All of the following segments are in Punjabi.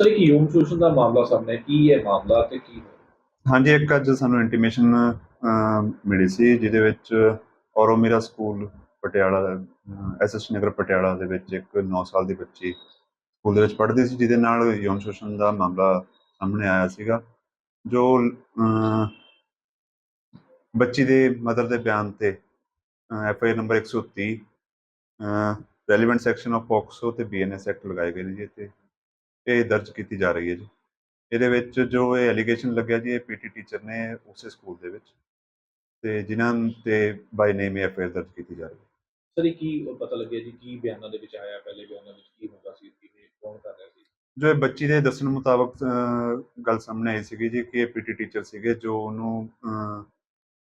ਸਰ, ਇੱਕ ਯੋਨ ਸ਼ੋਸ਼ਣ ਦਾ ਮਾਮਲਾ ਸਾਹਮਣੇ ਕੀ ਹੈ ਮਾਮਲਾ ਤੇ ਕੀ ਹਾਂਜੀ, ਇੱਕ ਅੱਜ ਸਾਨੂੰ ਇੰਟੀਮੇਸ਼ਨ ਮਿਲੀ ਸੀ, ਜਿਹਦੇ ਵਿੱਚ ਔਰੋਮੀਰਾ ਸਕੂਲ ਪਟਿਆਲਾ ਐਸਐਸ ਨਗਰ ਪਟਿਆਲਾ ਦੇ ਵਿੱਚ ਇੱਕ 9 ਸਾਲ ਦੀ ਬੱਚੀ ਸਕੂਲ ਦੇ ਵਿੱਚ ਪੜ੍ਹਦੀ ਸੀ, ਜਿਹਦੇ ਨਾਲ ਯੌਨ ਸ਼ੋਸ਼ਣ ਦਾ ਮਾਮਲਾ ਸਾਹਮਣੇ ਆਇਆ ਸੀਗਾ, ਜੋ ਬੱਚੀ ਦੇ ਮਦਰ ਦੇ ਬਿਆਨ ਤੇ F I number 130 relevant section of POCSO ਤੇ ਬੀਐਨਐਸ ਐਕਟ ਲਗਾਏ ਗਏ ਨੇ ਜੀ ਤੇ ਇਹ ਦਰਜ ਕੀਤੀ ਜਾ ਰਹੀ ਹੈ ਜੀ। ਇਹਦੇ ਵਿੱਚ ਜੋ ਇਹ ਐਲੀਗੇਸ਼ਨ ਲੱਗਿਆ ਜੀ, ਇਹ ਪੀਟੀ ਟੀਚਰ ਨੇ ਉਸੇ ਸਕੂਲ ਦੇ ਵਿੱਚ, ਤੇ ਜਿਨ੍ਹਾਂ ਤੇ ਬਾਈ ਨੇਮ ਐਫ ਆਈ ਦਰਜ ਕੀਤੀ ਜਾ ਰਹੀ ਹੈ। ਸਰ, ਇਹ ਕੀ ਪਤਾ ਲੱਗਿਆ ਜੀ, ਕੀ ਬਿਆਨਾਂ ਦੇ ਵਿੱਚ ਆਇਆ, ਪਹਿਲੇ ਬਿਆਨਾਂ ਵਿੱਚ ਕੀ ਹੁੰਦਾ ਸੀ ਕੌਣ ਕਰ ਰਿਹਾ ਸੀ। ਜੋ ਇਹ ਬੱਚੀ ਦੇ ਦੱਸਣ ਮੁਤਾਬਕ ਅਹ, ਗੱਲ ਸਾਹਮਣੇ ਆਈ ਸੀਗੀ ਜੀ ਕਿ ਇਹ ਪੀਟੀ ਟੀਚਰ ਸੀਗੇ ਜੋ ਉਹਨੂੰ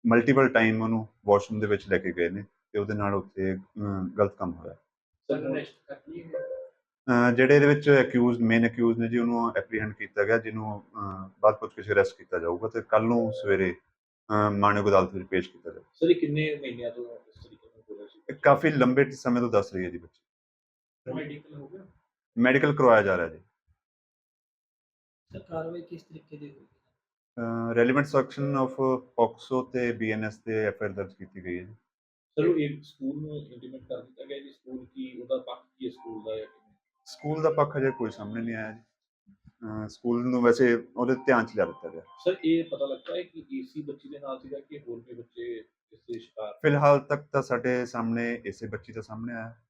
ਮਲਟੀਪਲ ਟਾਈਮ ਉਹਨੂੰ ਵਾਸ਼ਰੂਮ ਦੇ ਵਿੱਚ ਲੈ ਕੇ ਗਏ ਨੇ ਤੇ ਉਹਦੇ ਨਾਲ ਉੱਥੇ ਅਹ, ਗਲਤ ਕੰਮ ਹੋਇਆ। ਸਰ ਅਰੈਸਟ ਕਰ ਲਈ ਅਹ, ਜਿਹੜੇ ਇਹਦੇ ਵਿੱਚ ਅਕਿਊਜ਼ਡ ਮੇਨ ਅਕਿਊਜ਼ ਨੇ ਜੀ ਉਹਨੂੰ ਐਪਰੀਹੈਂਡ ਕੀਤਾ ਗਿਆ ਜਿਹਨੂੰ ਅਹ, ਬਾਅਦ ਪੁੱਛ ਕੇ ਅਰੈਸਟ ਕੀਤਾ ਜਾਊਗਾ ਤੇ ਕੱਲ ਨੂੰ ਸਵੇਰੇ ਅਹ, ਮਾਣਯੋਗ ਅਦਾਲਤ ਵਿੱਚ ਪੇਸ਼ ਕੀਤਾ ਜਾਊਗਾ। ਸਰ ਇਹ ਕਿੰਨੇ ਮਹੀਨਿਆਂ ਤੋਂ ਇਸ ਤਰੀਕੇ ਨਾਲ ਹੋ ਰਿਹਾ ਸੀ? ਇਹ ਕਾਫੀ ਲੰਬੇ ਸਮੇਂ ਤੋਂ ਦੱਸ ਰਹੀ ਹੈ ਜੀ ਬੱਚੀ। ਮੈਡੀਕਲ ਹੋ ਗਿਆ? ਮੈਡੀਕਲ ਕਰਵਾਇਆ ਜਾ ਰਿਹਾ ਜੀ। ਸਰ ਕਾਰਵਾਈ ਕਿਸ ਤਰੀਕੇ ਦੀ ਹੋਈ ਰੈਲੇਵੈਂਟ ਸੈਕਸ਼ਨ ਆਫ ਪੋਕਸੋ ਤੇ ਬੀਐਨਐਸ ਤੇ ਐਫਆਈਆਰ ਦਰਜ ਕੀਤੀ ਗਈ ਹੈ ਜੀ। ਉਹ ਇਹ ਸਕੂਲ ਨੂੰ ਇੰਟੀਮੇਟ ਕਰ ਦਿੱਤਾ ਗਿਆ ਜੀ? ਸਕੂਲ ਕੀ ਉਹਦਾ ਪੱਖ ਕੀ ਹੈ ਸਕੂਲ ਦਾ ਜਾਂ ਕਿਵੇਂ? ਸਕੂਲ ਦਾ ਪੱਖ ਅਜੇ ਕੋਈ ਸਾਹਮਣੇ ਨਹੀਂ ਆਇਆ ਜੀ। ਅਹ ਸਕੂਲ ਨੂੰ ਵੈਸੇ ਉਹਦੇ ਧਿਆਨ ਚ ਲਿਆ ਦਿੱਤਾ ਗਿਆ। ਸਰ ਇਹ ਪਤਾ ਲੱਗਦਾ ਹੈ ਕਿ ਏਸੀ ਬੱਚੀ ਦੇ ਨਾਲ ਸੀਗਾ ਕਿ ਹੋਰ ਵੀ ਬੱਚੇ ਇਸ ਦੇ ਸ਼ਿਕਾਰ? ਫਿਲਹਾਲ ਤੱਕ ਤਾਂ ਸਾਡੇ ਸਾਹਮਣੇ ਇਸੇ ਬੱਚੀ ਦਾ ਸਾਹਮਣੇ ਆਇਆ।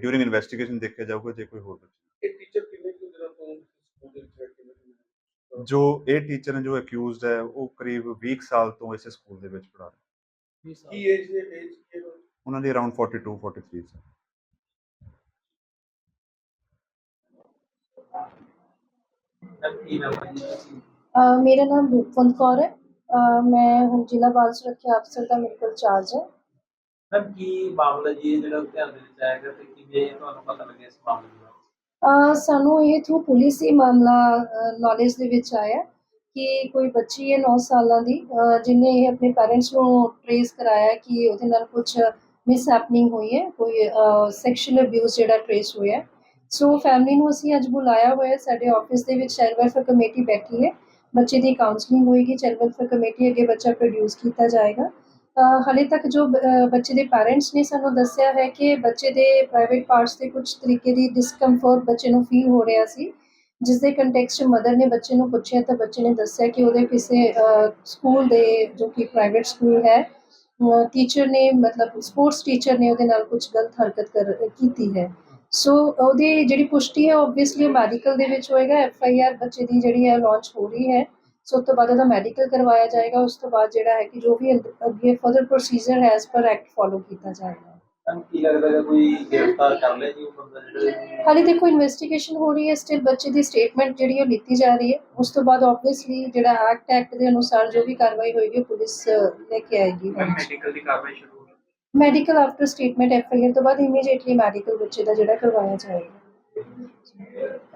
ਡਿਊਰਿੰਗ ਇਨਵੈਸਟੀਗੇਸ਼ਨ ਦੇਖਿਆ ਜਾਊਗਾ ਜੇ ਕੋਈ ਹੋਰ ਬੱਚਾ ਇਹ ਟੀਚਰ ਕਿੰਨੇ ਕੁ ਦਿਨਾਂ ਤੋਂ ਸਕੂਲ ਦੇ ਵਿੱਚ ਜੋ ਇਹ ਟੀਚਰ ਨੇ ਜੋ ਅਕਿਊਜ਼ਡ ਹੈ ਉਹ ਕਰੀਬ 20 ਸਾਲ ਤੋਂ ਇਸੇ ਸਕੂਲ ਦੇ ਵਿੱਚ ਪੜ੍ਹਾ ਰਹੇ। ਕੀ ਏਜ ਦੇ ਏਜ ਕੀ ਉਹਨਾਂ ਦੀ ਅਰਾਊਂਡ 42 43 ਸਾਲ। ਕੀ ਨਾਮ ਹੈ ਜੀ ਅਹ ਮੇਰਾ ਨਾਮ ਰੂਪਵੰਤ ਕੌਰ ਹੈ। ਮੈਂ ਹੁਣ ਜ਼ਿਲ੍ਹਾ ਬਾਲ ਸੁਰੱਖਿਆ ਅਫਸਰ ਦਾ ਮੇਰੇ ਕੋਲ ਚਾਰਜ ਹੈ। ਮੈਮ ਕੀ ਮਾਮਲਾ ਜੀ, ਇਹ ਜਿਹੜਾ ਧਿਆਨ ਦੇ ਵਿੱਚ ਆਏਗਾ ਤੇ ਕਿਵੇਂ ਤੁਹਾਨੂੰ ਪਤਾ ਲੱਗਿਆ ਇਸ ਮਾਮਲੇ ਦੇ ਅਹ ਸਾਨੂੰ ਇਹ ਥਰੂ ਪੁਲਿਸ ਹੀ ਮਾਮਲਾ ਨੌਲੇਜ ਦੇ ਵਿੱਚ ਆਇਆ ਕਿ ਕੋਈ ਬੱਚੀ ਹੈ 9 ਸਾਲਾਂ ਦੀ ਅਹ ਜਿਹਨੇ ਇਹ ਆਪਣੇ ਪੈਰੈਂਟਸ ਨੂੰ ਟ੍ਰੇਸ ਕਰਾਇਆ ਕਿ ਉਹਦੇ ਨਾਲ ਕੁਝ ਮਿਸ ਹੈਪਨਿੰਗ ਹੋਈ ਹੈ, ਕੋਈ ਸੈਕਸ਼ੂਅਲ ਅਬਿਊਜ਼ ਜਿਹੜਾ ਟ੍ਰੇਸ ਹੋਇਆ ਹੈ। ਸੋ ਫੈਮਿਲੀ ਨੂੰ ਅਸੀਂ ਅੱਜ ਬੁਲਾਇਆ ਹੋਇਆ ਸਾਡੇ ਆਫਿਸ ਦੇ ਵਿੱਚ ਚਾਈਲਡ ਵੈਲਫੇਅਰ ਕਮੇਟੀ ਬੈਠੀ ਹੈ। ਬੱਚੇ ਦੀ ਕਾਉਂਸਲਿੰਗ ਹੋਏਗੀ ਚਾਈਲਡ ਵੈਲਫੇਅਰ ਕਮੇਟੀ ਅੱਗੇ ਬੱਚਾ ਪ੍ਰੋਡਿਊਸ ਕੀਤਾ ਜਾਏਗਾ। ਹਾਲੇ ਤੱਕ ਜੋ ਬੱਚੇ ਦੇ ਪੈਰੈਂਟਸ ਨੇ ਸਾਨੂੰ ਦੱਸਿਆ ਹੈ ਕਿ ਬੱਚੇ ਦੇ ਪ੍ਰਾਈਵੇਟ ਪਾਰਟਸ ਤੇ ਕੁਝ ਤਰੀਕੇ ਦੀ ਡਿਸਕੰਫਰਟ ਬੱਚੇ ਨੂੰ ਫੀਲ ਹੋ ਰਿਹਾ ਸੀ ਜਿਸ ਦੇ ਕੰਟੈਕਸਟ ਮਦਰ ਨੇ ਬੱਚੇ ਨੂੰ ਪੁੱਛਿਆ ਤਾਂ ਬੱਚੇ ਨੇ ਦੱਸਿਆ ਕਿ ਉਹਦੇ ਕਿਸੇ ਸਕੂਲ ਦੇ ਜੋ ਕਿ ਪ੍ਰਾਈਵੇਟ ਸਕੂਲ ਹੈ ਟੀਚਰ ਨੇ ਮਤਲਬ ਸਪੋਰਟਸ ਟੀਚਰ ਨੇ ਉਹਦੇ ਨਾਲ ਕੁਝ ਗਲਤ ਹਰਕਤ ਕਰ, ਕੀਤੀ ਹੈ। ਸੋ ਉਹਦੀ ਜਿਹੜੀ ਪੁਸ਼ਟੀ ਹੈ ਆਬਵੀਅਸਲੀ ਮੈਡੀਕਲ ਦੇ ਵਿੱਚ ਹੋਏਗਾ ਐਫ ਆਈ ਆਰ ਬੱਚੇ ਦੀ ਜਿਹੜੀ ਹੈ ਲਾਂਚ ਹੋ ਰਹੀ ਹੈ। ਸੋ ਉਸ ਤੋਂ ਬਾਅਦ ਉਹਦਾ ਮੈਡੀਕਲ ਕਰਵਾਇਆ ਜਾਏਗਾ। ਉਸ ਤੋਂ ਬਾਅਦ ਜਿਹੜਾ ਹੈ ਕਿ ਜੋ ਵੀ ਅੱਗ- ਫਰਦਰ ਪ੍ਰੋਸੀਜਰ ਹੈ ਐਸ ਪਰ ਐਕਟ ਫੋਲੋ ਕੀਤਾ ਜਾਏਗਾ। ਕੀ ਲੱਗਦਾ ਹੈ ਕੋਈ ਗ੍ਰਿਫਤਾਰ ਕਰ ਲਿਆ ਜੀ ਉਹ ਬੰਦਾ ਜਿਹੜਾ ਹਾਲੇ ਦੇਖੋ ਇਨਵੈਸਟੀਗੇਸ਼ਨ ਹੋ ਰਹੀ ਹੈ। ਸਟਿਲ ਬੱਚੇ ਦੀ ਸਟੇਟਮੈਂਟ ਜਿਹੜੀ ਉਹ ਲਿੱਤੀ ਜਾ ਰਹੀ ਹੈ। ਉਸ ਤੋਂ ਬਾਅਦ ਆਬਵੀਅਸਲੀ ਜਿਹੜਾ ਐਕਟ ਐਕਟ ਦੇ ਅਨੁਸਾਰ ਜੋ ਵੀ ਕਾਰਵਾਈ ਹੋਏਗੀ ਪੁਲਿਸ ਲੈ ਕੇ ਆਏਗੀ। ਮੈਡੀਕਲ ਦੀ ਕਾਰਵਾਈ ਸ਼ੁਰੂ ਹੋ ਗਈ। ਮੈਡੀਕਲ ਆਫਟਰ ਸਟੇਟਮੈਂਟ ਐਫ ਤੋਂ ਬਾਅਦ ਇਮੀਡੀਏਟਲੀ ਮੈਡੀਕਲ ਬੱਚੇ ਦਾ ਜਿਹੜਾ ਕਰਵਾਇਆ ਜਾਏਗਾ।